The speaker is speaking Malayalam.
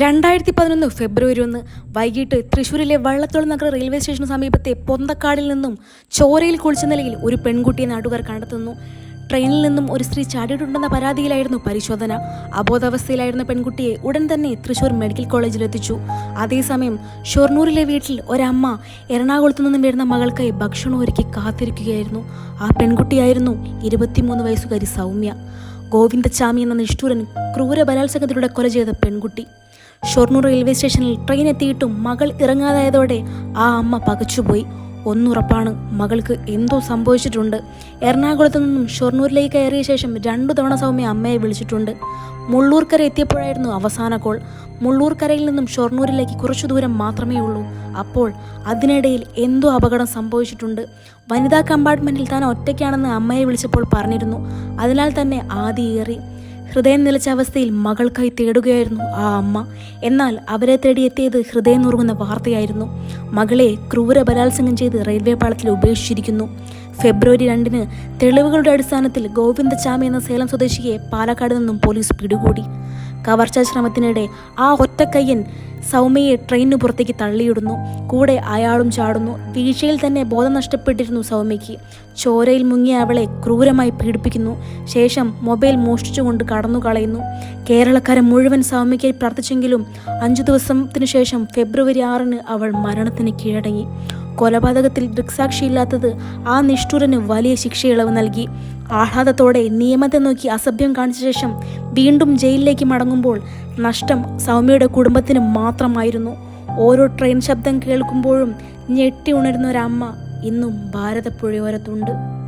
രണ്ടായിരത്തി പതിനൊന്ന് ഫെബ്രുവരി ഒന്ന് വൈകിട്ട് തൃശ്ശൂരിലെ വള്ളത്തോൾ നഗർ റെയിൽവേ സ്റ്റേഷന് സമീപത്തെ പൊന്തക്കാടിൽ നിന്നും ചോരയിൽ കുളിച്ച നിലയിൽ ഒരു പെൺകുട്ടിയെ നാട്ടുകാർ കണ്ടെത്തുന്നു. ട്രെയിനിൽ നിന്നും ഒരു സ്ത്രീ ചാടിയിട്ടുണ്ടെന്ന പരാതിയിലായിരുന്നു പരിശോധന. അബോധാവസ്ഥയിലായിരുന്ന പെൺകുട്ടിയെ ഉടൻ തന്നെ തൃശൂർ മെഡിക്കൽ കോളേജിൽ എത്തിച്ചു. അതേസമയം ഷൊർണൂരിലെ വീട്ടിൽ ഒരമ്മ എറണാകുളത്തു നിന്നും വരുന്ന മകൾക്കായി ഭക്ഷണം ഒരുക്കി കാത്തിരിക്കുകയായിരുന്നു. ആ പെൺകുട്ടിയായിരുന്നു ഇരുപത്തിമൂന്ന് വയസ്സുകാരി സൗമ്യ. ഗോവിന്ദച്ചാമി എന്ന നിഷ്ഠൂരൻ ക്രൂര ബലാത്സംഗത്തിലൂടെ കൊല ചെയ്ത പെൺകുട്ടി. ഷൊർണൂർ റെയിൽവേ സ്റ്റേഷനിൽ ട്രെയിൻ എത്തിയിട്ടും മകൾ ഇറങ്ങാതായതോടെ ആ അമ്മ പകച്ചുപോയി. ഒന്നുറപ്പാണ് മകൾക്ക് എന്തോ സംഭവിച്ചിട്ടുണ്ട്. എറണാകുളത്തു നിന്നും ഷൊർണൂരിലേക്ക് കയറിയ ശേഷം രണ്ടു തവണ സൗമ്യ അമ്മയെ വിളിച്ചിട്ടുണ്ട്. മുള്ളൂർക്കര എത്തിയപ്പോഴായിരുന്നു അവസാന കോൾ. മുള്ളൂർക്കരയിൽ നിന്നും ഷൊർണൂരിലേക്ക് കുറച്ചു ദൂരം മാത്രമേ ഉള്ളൂ. അപ്പോൾ അതിനിടയിൽ എന്തോ അപകടം സംഭവിച്ചിട്ടുണ്ട്. വനിതാ കമ്പാർട്ട്മെന്റിൽ താൻ ഒറ്റയ്ക്കാണെന്ന് അമ്മയെ വിളിച്ചപ്പോൾ പറഞ്ഞിരുന്നു. അതിനാൽ തന്നെ ആദിയേറി ഹൃദയം നിലച്ച അവസ്ഥയിൽ മകൾക്കായി തേടുകയായിരുന്നു ആ അമ്മ. എന്നാൽ അവരെ തേടിയെത്തിയത് ഹൃദയം നുറുങ്ങുന്ന വാർത്തയായിരുന്നു. മകളെ ക്രൂര ബലാത്സംഗം ചെയ്ത് റെയിൽവേ പാളത്തിൽ ഉപേക്ഷിച്ചിരിക്കുന്നു. ഫെബ്രുവരി രണ്ടിന് തെളിവുകളുടെ അടിസ്ഥാനത്തിൽ ഗോവിന്ദചാമി എന്ന സേലം സ്വദേശിയെ പാലക്കാട് നിന്നും പോലീസ് പിടികൂടി. കവർച്ചാ ശ്രമത്തിനിടെ ആ ഒറ്റക്കയ്യൻ സൗമ്യയെ ട്രെയിനിന് പുറത്തേക്ക് തള്ളിയിടുന്നു. കൂടെ അയാളും ചാടുന്നു. വീഴ്ചയിൽ തന്നെ ബോധം നഷ്ടപ്പെട്ടിരുന്നു സൗമ്യയ്ക്ക്. ചോരയിൽ മുങ്ങിയ അവളെ ക്രൂരമായി പീഡിപ്പിക്കുന്നു. ശേഷം മൊബൈൽ മോഷ്ടിച്ചുകൊണ്ട് കടന്നു കളയുന്നു കേരളക്കാരെ മുഴുവൻ സൗമ്യയ്ക്കായി പ്രാർത്ഥിച്ചെങ്കിലും അഞ്ചു ദിവസത്തിനു ശേഷം ഫെബ്രുവരി ആറിന് അവൾ മരണത്തിന് കീഴടങ്ങി. കൊലപാതകത്തിൽ ദൃക്സാക്ഷിയില്ലാത്തത് ആ നിഷ്ഠുരന് വലിയ ശിക്ഷയിളവ് നൽകി. ആഹ്ലാദത്തോടെ നിയമത്തെ നോക്കി അസഭ്യം കാണിച്ച ശേഷം വീണ്ടും ജയിലിലേക്ക് മടങ്ങുമ്പോൾ നഷ്ടം സൗമ്യയുടെ കുടുംബത്തിന് മാത്രമായിരുന്നു. ഓരോ ട്രെയിൻ ശബ്ദം കേൾക്കുമ്പോഴും ഞെട്ടി ഉണരുന്ന ഒരമ്മ ഇന്നും ഭാരതപ്പുഴയോരത്തുണ്ട്.